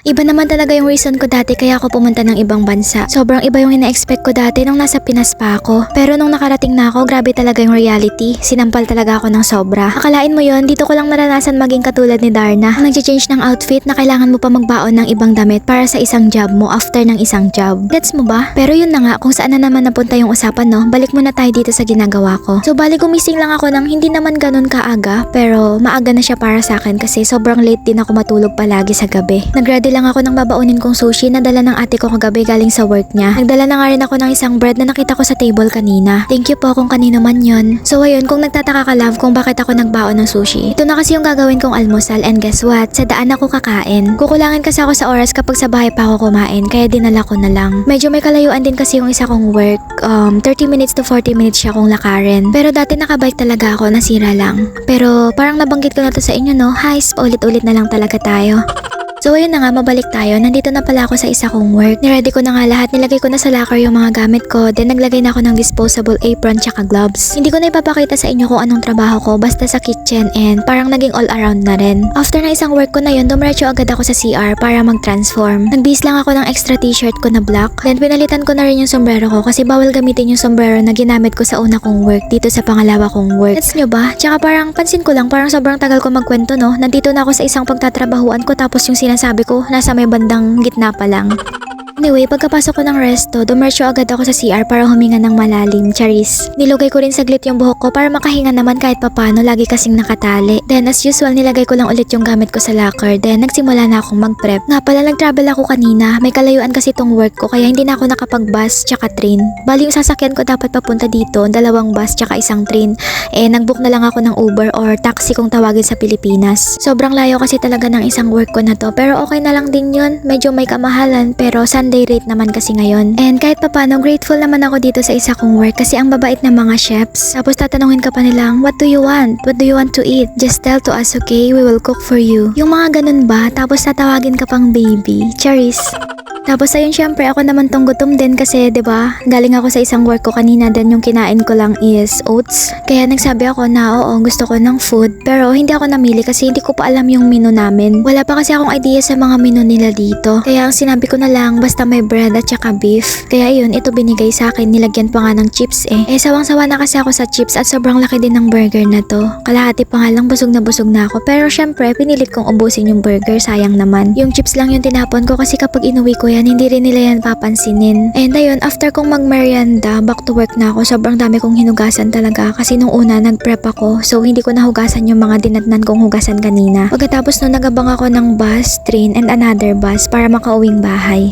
Iba naman talaga yung reason ko dati kaya ako pumunta ng ibang bansa. Sobrang iba yung ina-expect ko dati nung nasa Pinas pa ako. Pero nung nakarating na ako, grabe talaga yung reality. Sinampal talaga ako ng sobra. Akalain mo yon dito ko lang naranasan maging katulad ni Darna. Ang nag-change ng outfit na kailangan mo pa magbaon ng ibang damit para sa isang job mo after ng isang job. Gets mo ba? Pero yun na nga, kung saan na naman napunta yung usapan no, balik muna tayo dito sa ginagawa ko. So bali gumising lang ako ng hindi naman ganun kaaga, pero maaga na siya para sa akin kasi sobrang late din ako matulog palagi sa gabi. Nag-ready lang ako ng babaunin kong sushi na dala ng ate ko kagabi galing sa work niya. Nagdala na nga rin ako ng isang bread na nakita ko sa table kanina. Thank you po kung kanino man yon. So ayun, kung nagtataka ka love kung bakit ako nagbaon ng sushi. Ito na kasi yung gagawin kong almusal and guess what? Sa daan ako kakain. Kukulangan kasi ako sa oras kapag sa bahay pa ako kumain kaya dinala ko na lang. Medyo may kalayuan din kasi yung isa kong work. Um, 30 minutes to 40 minutes siya kong lakarin. Pero dati nakabike talaga ako, nasira lang. Pero parang nabanggit ko na to sa inyo no, Heist, paulit-ulit na lang talaga tayo. So ayun na nga, mabalik tayo. Nandito na pala ako sa isa kong work. Niready ko na nga lahat. Nilagay ko na sa locker yung mga gamit ko. Then naglagay na ako ng disposable apron tsaka gloves. Hindi ko na ipapakita sa inyo kung anong trabaho ko basta sa kitchen and parang naging all around na rin. After na isang work ko na yun, dumiretso agad ako sa CR para mag-transform. Nagbihis lang ako ng extra t-shirt ko na black. Then pinalitan ko na rin yung sombrero ko kasi bawal gamitin yung sombrero na ginamit ko sa una kong work dito sa pangalawa kong work. Gets nyo ba? Tsaka parang pansin ko lang parang sobrang tagal ko magkwento no. Nandito na ako sa isang pagtatrabahuan ko tapos yung sinasabi ko nasa may bandang gitna pa lang. Anyway, pagkapasok ko ng resto, dumersyo agad ako sa CR para huminga ng malalim, charis. Nilugay ko rin saglit yung buhok ko para makahinga naman kahit papano, lagi kasing nakatali. Then as usual, nilagay ko lang ulit yung gamit ko sa locker. Then nagsimula na akong mag-prep. Nga pala, nag-travel ako kanina. May kalayuan kasi tong work ko kaya hindi na ako nakapag-bus tsaka train. Bali yung sasakyan ko dapat papunta dito, dalawang bus tsaka isang train. Eh, nag-book na lang ako ng Uber or taxi kung tawagin sa Pilipinas. Sobrang layo kasi talaga ng isang work ko na to. Pero okay na lang din yun. Medyo may kamahalan pero Sunday rate naman kasi ngayon. And kahit papano, grateful naman ako dito sa isa kong work kasi ang babait ng mga chefs. Tapos tatanungin ka pa nilang, what do you want? What do you want to eat? Just tell to us, okay? We will cook for you. Yung mga ganun ba? Tapos tatawagin ka pang baby. Charis. Tapos ayun syempre ako naman tong gutom din kasi 'di ba galing ako sa isang work ko kanina then yung kinain ko lang is oats. Kaya nagsabi ako na oo gusto ko ng food pero hindi ako namili kasi hindi ko pa alam yung menu namin. Wala pa kasi akong idea sa mga menu nila dito. Kaya ang sinabi ko na lang basta may bread at saka beef. Kaya yun ito binigay sa akin nilagyan pa nga ng chips eh. Eh sawang-sawa na kasi ako sa chips at sobrang laki din ng burger na to. Kalahati pa nga lang busog na busog na ako pero syempre pinilit kong ubusin yung burger sayang naman. Yung chips lang yung tinapon ko kasi kapag inuwi ko yan, hindi rin nila yan papansinin. And ayun, after kong magmerienda, back to work na ako. Sobrang dami kong hinugasan talaga kasi nung una nag-prep ako. So hindi ko nahugasan yung mga dinatnan kong hugasan kanina. Pagkatapos nun nagabang ako ng bus, train, and another bus para makauwing bahay.